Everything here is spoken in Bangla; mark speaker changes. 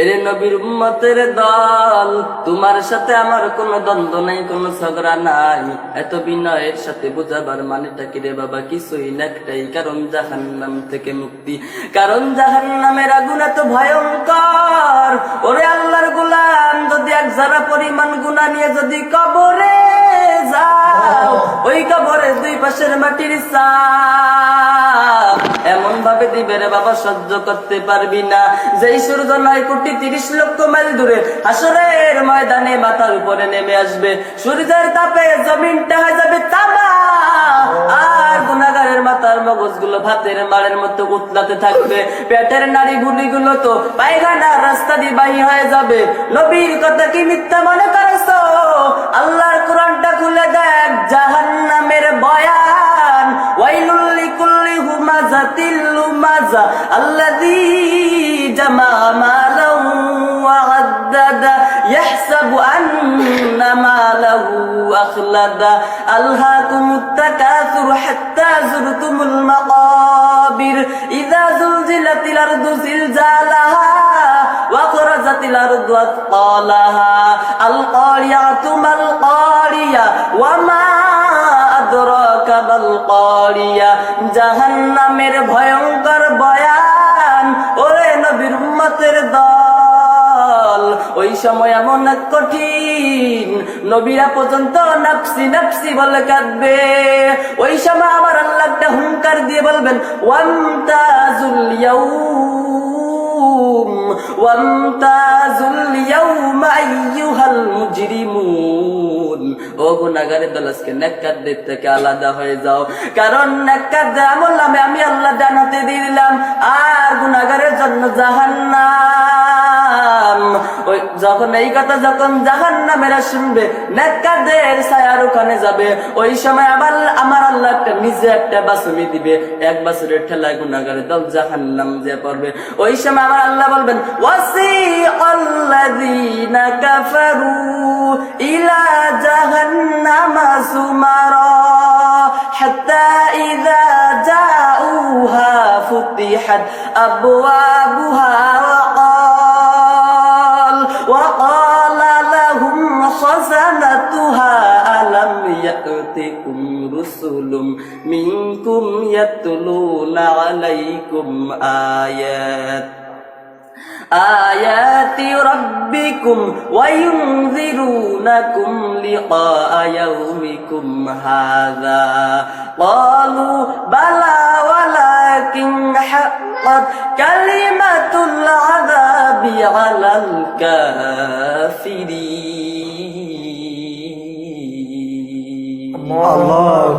Speaker 1: এরে নবীর উম্মতের দল, তোমার সাথে আমার কোনো দ্বন্দ্ব নাই, কোনো ঝগড়া নাই। এত বিনয়ের সাথে বোঝাবার মানেটা কি রে বাবা? কিছুই একটাই কারণ জাহান্নাম থেকে মুক্তি। কারণ জাহান জাহান্নামের আগুন এত ভয়ঙ্কর। ওরে আল্লাহর গুলাম, যদি এক যারা পরিমাণ গুণা নিয়ে যদি কবরে যাও, ওই কবরে দুই পাশের মাটির সাপ এমন ভাবে দিবে রে বাবা, সহ্য করতে পারবি না। যেই সূর্য নয় কোটি তিরিশ লক্ষ মাইল দূরে, হাসরের ময়দানে মাথার উপরে নেমে আসবে। সূর্যের তাপে যাবে আর গুনাগারের মাথার ভাতের মারের মতো উতলাতে থাকবে। পেটের নারী গুলো তো পায়খানা রাস্তা দিয়ে বাহি হয়ে যাবে। নবীর কথা কি মিথ্যা মনে করেছ? আল্লাহর কোরআনটা খুলে দেখ জাহান্নামের الذي جمع مالا وعدد. يحسب أن ماله أخلد. ألهاكم التكاثر حتى زرتم المقابر. إذا زلزلت الأرض زلزالها وأخرجت الأرض أثقالها. القارعة ما القارية؟ وما কাবাল কারিয়া জাহান্নামের ভয়ঙ্কর বয়ান। ওরে নবীর উম্মতের দল, ওই সময় এমন কঠিন, নবীরা পর্যন্ত নাপসি নাপসি বলে কাঁদবে। ওই সময় আমার আল্লাহ একটা হুঙ্কার দিয়ে বলবেন ওয়ান্তাজুল ইয়াউম ওয়ান্তাজুল ইয়াউম আইয়ুহাল মুজরিমুন। ও গুনাগারের দল আজকে নেককারদের থেকে আলাদা হয়ে যাও। কারণ নেককার আমল আমি আল্লাহ জানাতে দিয়ে দিলাম, আর গুনাগারের জন্য জাহান্নাম। ওই যখন এই কথা যখন জাহান্নামেরা শুনবে, নেককারদের ছায়ার ওখানে যাবে। ওই সময় আবার আমার আল্লাহ একটা নিজে একটা বাসুমি দিবে। এক বাসুরের ঠেলায় গুনাহগারের দল জাহান্নাম যে পড়বে। ওই সময় আমার আল্লাহ বলবেন ওয়াসি ওয়াসিআল্লাযীনা কাফারু ইলা জাহান্নামা সুমারা হাত্তা ইযা জাউহা ফুতিহাত আবওয়াবুহা وقال لهم خزنتها ألم يأتكم رسل منكم يتلون عليكم آيات آيات ربكم وينذرونكم لقاء يومكم هذا. قالوا بلى ولكن حقت كلمة العذاب. العذاب على الكافرين
Speaker 2: الله